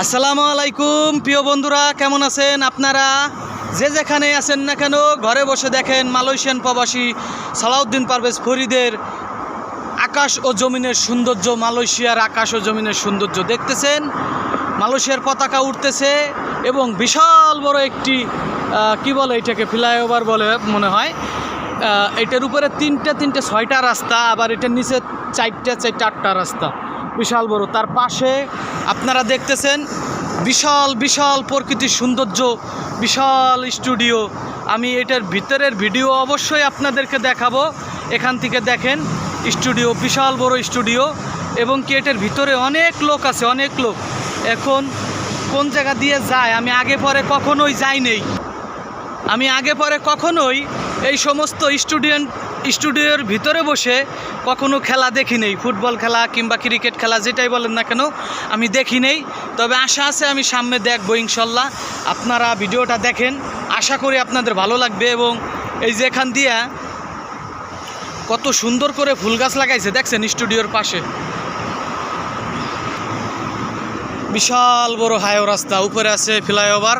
আসসালামু আলাইকুম, প্রিয় বন্ধুরা, কেমন আছেন আপনারা? যে যেখানে আছেন না কেন, ঘরে বসে দেখেন মালয়েশিয়ান প্রবাসী সালাউদ্দিন পারভেজ ফরিদের আকাশ ও জমিনের সৌন্দর্য, মালয়েশিয়ার আকাশ ও জমিনের সৌন্দর্য দেখতেছেন। মালয়েশিয়ার পতাকা উঠতেছে এবং বিশাল বড় একটি কি বলে এটাকে, ফ্লাইওভার বলে মনে হয়। এটার উপরে তিনটে তিনটে, ছয়টা রাস্তা, আবার এটার নিচে চারটে চারটে, আটটা রাস্তা। বিশাল বড়। তার পাশে আপনারা দেখতেছেন বিশাল বিশাল প্রকৃতির সৌন্দর্য, বিশাল স্টুডিও। আমি এটার ভিতরের ভিডিও অবশ্যই আপনাদেরকে দেখাবো। এখান থেকে দেখেন স্টুডিও, বিশাল বড় স্টুডিও। এবং কি এটার ভিতরে অনেক লোক আছে, অনেক লোক। এখন কোন জায়গা দিয়ে যায়, আমি আগে পরে কখনোই যাই নেই। আমি আগে পরে কখনোই এই সমস্ত স্টুডেন্ট, স্টুডিওর ভিতরে বসে কখনো খেলা দেখি নেই। ফুটবল খেলা কিংবা ক্রিকেট খেলা, যেটাই বলেন না কেন, আমি দেখি নেই। তবে আশা আছে আমি সামনে দেখব ইনশাল্লাহ। আপনারা ভিডিওটা দেখেন। আশা করি আপনাদের ভালো লাগবে এবং এই যে এখান দিয়ে কত সুন্দর করে ফুল গাছ লাগাইছে, দেখছেন স্টুডিওর পাশে। বিশাল বড় হাইও রাস্তা, উপরে আছে ফ্লাইওভার।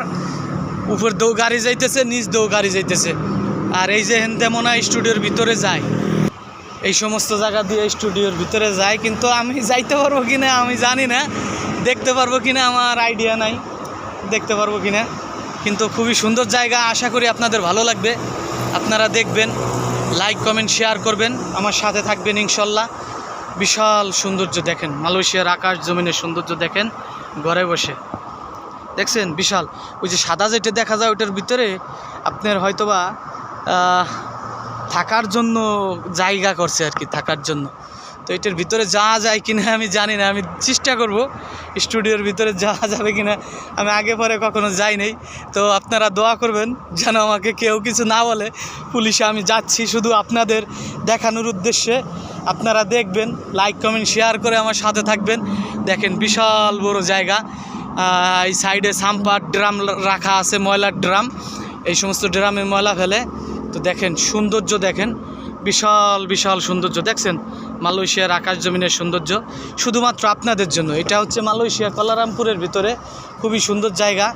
উপর দেও গাড়ি যাইতেছে, নিচ দেও গাড়ি যাইতেছে। আর এই যে হেনতে মনে স্টুডিওর ভিতরে যায়। এই সমস্ত জায়গা দিয়ে স্টুডিওর ভিতরে যায়, কিন্তু আমি যাইতে পারব কি না আমি জানি না। দেখতে পারব কি না আমার আইডিয়া নাই। দেখতে পারব কি না কিন্তু খুবই সুন্দর জায়গা, আশা করি আপনাদের ভালো লাগবে। আপনারা দেখবেন লাইক কমেন্ট শেয়ার করবেন। আমার সাথে থাকবেন ইনশাল্লাহ। বিশাল সৌন্দর্য দেখেন, মালয়েশিয়ার আকাশ জমিনের সৌন্দর্য দেখেন, ঘরে বসে। দেখছেন? বিশাল। ওই যে সাদা যেটা দেখা যায় ওটার ভিতরে আপনার হয়তোবা থাকার জন্য জায়গা করছে আর কি, থাকার জন্য। তো এটার ভিতরে যাওয়া যায় কিনা আমি জানি না, আমি চেষ্টা করব স্টুডিওর ভিতরে যাওয়া যাবে কিনা, আমি আগে পরে কখনো যাই নাই। তো আপনারা দোয়া করবেন যেন আমাকে কেউ কিছু না বলে, পুলিশে আমি যাচ্ছি শুধু আপনাদের দেখানোর উদ্দেশ্যে। আপনারা দেখবেন লাইক কমেন্ট শেয়ার করে আমার সাথে থাকবেন। দেখেন বিশাল বড় জায়গা এই সাইডে সাম্পার ড্রাম রাখা আছে ময়লার ড্রাম। এই সমস্ত ড্রামে ময়লা ফেলে। তো দেখেন, সৌন্দর্য দেখেন। বিশাল বিশাল সৌন্দর্য। দেখছেন? মালয়েশিয়ার আকাশ জমিনের সৌন্দর্য। শুধুমাত্র আপনাদের জন্য। এটা হচ্ছে মালয়েশিয়া কলারামপুরের ভিতরে। খুবই সুন্দর জায়গা।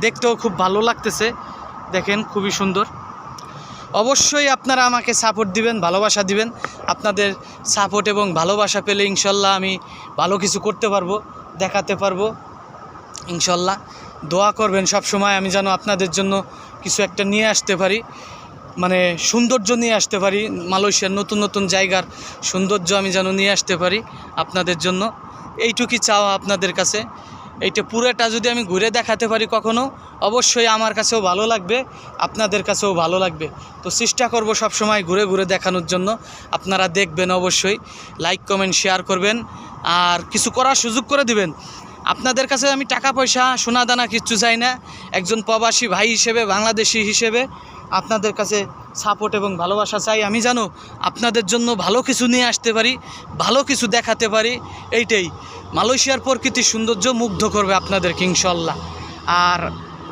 দেখতেও খুব ভালো লাগতেছে। দেখেন, খুবই সুন্দর। অবশ্যই আপনারা আমাকে সাপোর্ট দিবেন, ভালোবাসা দিবেন। আপনাদের সাপোর্ট এবং ভালোবাসা পেলে ইনশাল্লাহ আমি ভালো কিছু করতে পারব, দেখাতে পারব। ইনশাল্লাহ। দোয়া করবেন সব সময় আমি যেন আপনাদের জন্য কিছু একটা নিয়ে আসতে পারি। মানে সৌন্দর্য নিয়ে আসতে পারি। মালয়েশিয়ার নতুন নতুন জায়গার সৌন্দর্য আমি যেন নিয়ে আসতে পারি আপনাদের জন্য। এইটুকুই চাওয়া আপনাদের কাছে। এইটা পুরোটা যদি আমি ঘুরে দেখাতে পারি কখনো, অবশ্যই আমার কাছেও ভালো লাগবে, আপনাদের কাছেও ভালো লাগবে। তো চেষ্টা করব সব সময় ঘুরে ঘুরে দেখানোর জন্য। আপনারা দেখবেন অবশ্যই। লাইক কমেন্ট শেয়ার করবেন। আর কিছু করার সুযোগ করে দিবেন। আপনাদের কাছে আমি টাকা পয়সা সোনা দানা কিচ্ছু চাই না। একজন প্রবাসী ভাই হিসেবে, বাংলাদেশি হিসেবে আপনাদের কাছে সাপোর্ট এবং ভালোবাসা চাই। আমি জানো, আপনাদের জন্য ভালো কিছু নিয়ে আসতে পারি, ভালো কিছু দেখাতে পারি, এইটাই। মালয়েশিয়ার প্রকৃতির সৌন্দর্য মুগ্ধ করবে আপনাদেরকে ইনশাল্লাহ আর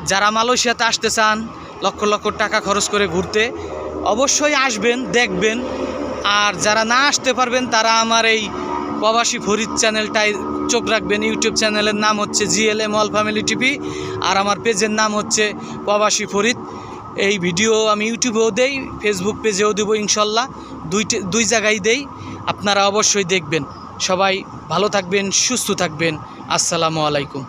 যারা মালয়েশিয়াতে আসতে চান, লক্ষ লক্ষ টাকা খরচ করে ঘুরতে, অবশ্যই আসবেন, দেখবেন। আর যারা না আসতে পারবেন, তারা আমার এই প্রবাসী ফরিদ চ্যানেলটায় চোখ রাখবেন ইউটিউব চ্যানেলের নাম হচ্ছে জিএলএম অল ফ্যামিলি টিভি আর আমার পেজের নাম হচ্ছে প্রবাসী ফরিদ। এই ভিডিও আমি ইউটিউবেও দেই ফেসবুক পেজেও দেবো ইনশাল্লাহ। দুইটে দুই জায়গায় দেই, আপনারা অবশ্যই দেখবেন। সবাই ভালো থাকবেন, সুস্থ থাকবেন। আসসালামু আলাইকুম।